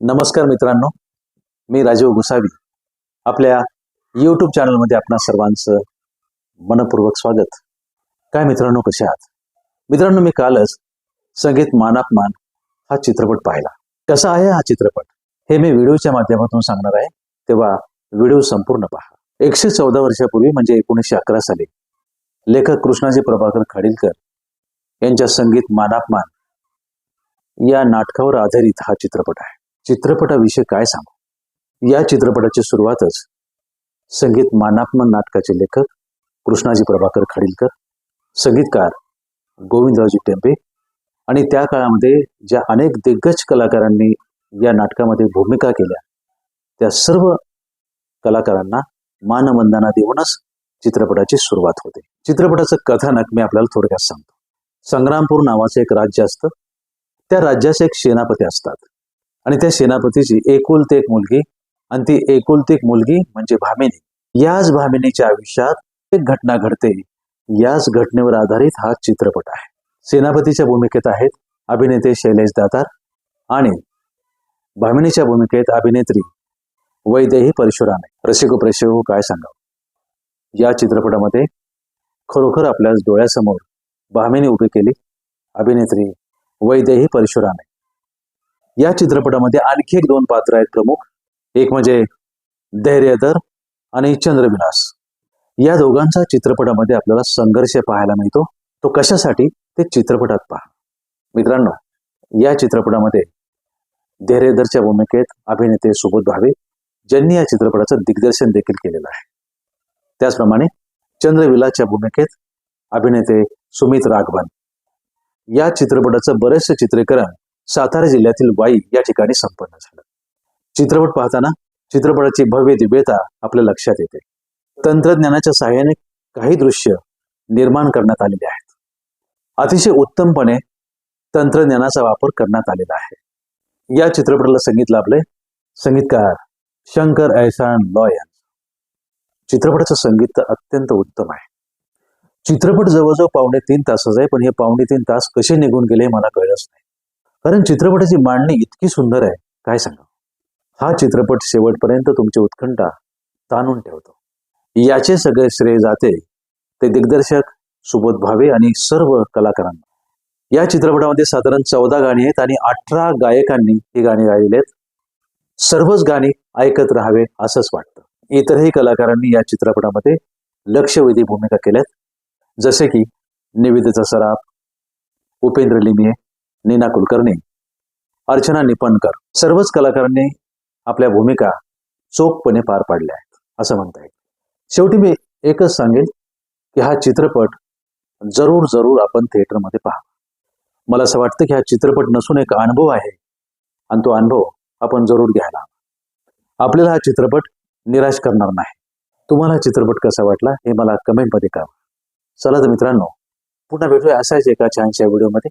नमस्कार मित्रांनो मी राजीव गोसावी. आपल्या यूट्यूब चॅनलमध्ये आपणा सर्वांचं मनपूर्वक स्वागत. काय मित्रांनो कसे आहात? मित्रांनो मी कालच संगीत मानापमान हा चित्रपट पाहिला. कसा आहे हा चित्रपट? हे मी व्हिडिओच्या माध्यमातून सांगणार आहे. तेव्हा व्हिडिओ संपूर्ण पहा. एकशे चौदा वर्षापूर्वी म्हणजे एकोणीसशे अकरा साली लेखक कृष्णाजी प्रभाकर खाडीलकर यांच्या संगीत मानापमान या नाटकावर आधारित हा चित्रपट आहे. चित्रपटाविषयी काय सांगू? या चित्रपटाची सुरुवातच संगीत मानापमान नाटकाचे लेखक कृष्णाजी प्रभाकर खाडीलकर संगीतकार गोविंदरावजी टेंबे आणि त्या काळामध्ये ज्या अनेक दिग्गज कलाकारांनी या नाटकामध्ये भूमिका केल्या त्या सर्व कलाकारांना मानवंदना देऊनच चित्रपटाची सुरुवात होते. चित्रपटाचं कथानक मी आपल्याला थोडक्यात सांगतो. संग्रामपूर नावाचं एक राज्य असतं. त्या राज्याचे एक सेनापती असतात. आणि त्या सेनापतीची एकुलते एक मुलगी आणि ती एकुलती एक मुलगी म्हणजे भामिनी. याच भामिनीच्या आयुष्यात एक घटना घडते. याच घटनेवर आधारित हा चित्रपट आहे. सेनापतीच्या भूमिकेत आहेत अभिनेते शैलेश दातार आणि भामिनीच्या भूमिकेत अभिनेत्री वैदेही परशुरामे. रसिको प्रेक्षको काय सांगावं? या चित्रपटामध्ये खरोखर आपल्या डोळ्यासमोर भामिनी उभी केली. अभिनेत्री वैदेही परशुरामे. या चित्रपटामध्ये आणखी एक दोन पात्र आहेत प्रमुख. एक म्हणजे धैर्यधर आणि चंद्रविलास. या दोघांचा चित्रपटामध्ये आपल्याला संघर्ष पाहायला मिळतो. तो कशासाठी? ते चित्रपटात पहा. मित्रांनो या चित्रपटामध्ये धैर्यधरच्या भूमिकेत अभिनेते सुबोध भावे ज्यांनी या चित्रपटाचं दिग्दर्शन देखील केलेलं आहे. त्याचप्रमाणे चंद्रविलासच्या भूमिकेत अभिनेते सुमित राघवन. या चित्रपटाचं बरेचसे चित्रीकरण सातारा जिल्ह्यातील वाई या ठिकाणी संपन्न झालं. चित्रपट पाहताना चित्रपटाची भव्य दिव्यता आपल्या लक्षात येते. तंत्रज्ञानाच्या सहाय्याने काही दृश्य निर्माण करण्यात आलेले आहेत. अतिशय उत्तमपणे तंत्रज्ञानाचा वापर करण्यात आलेला आहे. या चित्रपटाला संगीत लाभले संगीतकार शंकर ऐसान लॉयन चित्रपटाचं संगीत तर अत्यंत उत्तम आहे. चित्रपट जवळजवळ पावणे तीन तासाचा आहे पण हे पावणे तीन तास कसे निघून गेले हे मला कळलंच नाही. कारण चित्रपटाची मांडणी इतकी सुंदर आहे. काय सांगा हा चित्रपट शेवटपर्यंत तुमची उत्कंठा ताणून ठेवतो. याचे सगळे श्रेय जाते ते दिग्दर्शक सुबोध भावे आणि सर्व कलाकारांना. या चित्रपटामध्ये साधारण चौदा गाणी आहेत आणि अठरा गायकांनी ही गाणी गायलेली आहेत. सर्वच गाणी ऐकत राहावे असंच वाटतं. इतरही कलाकारांनी या चित्रपटामध्ये लक्षवेधी भूमिका केल्यात. जसे की निवेदिता सराफ उपेंद्र लिमिये नीना कुलकर्णी. अर्चना निपणकर. सर्वच कलाकारांनी आपल्या भूमिका चोखपणे पार पाडल्या आहेत असं म्हणता येईल. शेवटी मी एकच सांगेल की हा चित्रपट जरूर जरूर आपण थिएटरमध्ये पहा मला असं वाटतं की हा चित्रपट नसून एक अनुभव आहे आणि तो अनुभव आपण जरूर घ्यायला हवा. आपल्याला हा चित्रपट निराश करणार नाही. तुम्हाला हा चित्रपट कसा वाटला हे मला कमेंटमध्ये कळवा. चला तर मित्रांनो पुन्हा भेटूया असाच एका छानशा व्हिडिओमध्ये.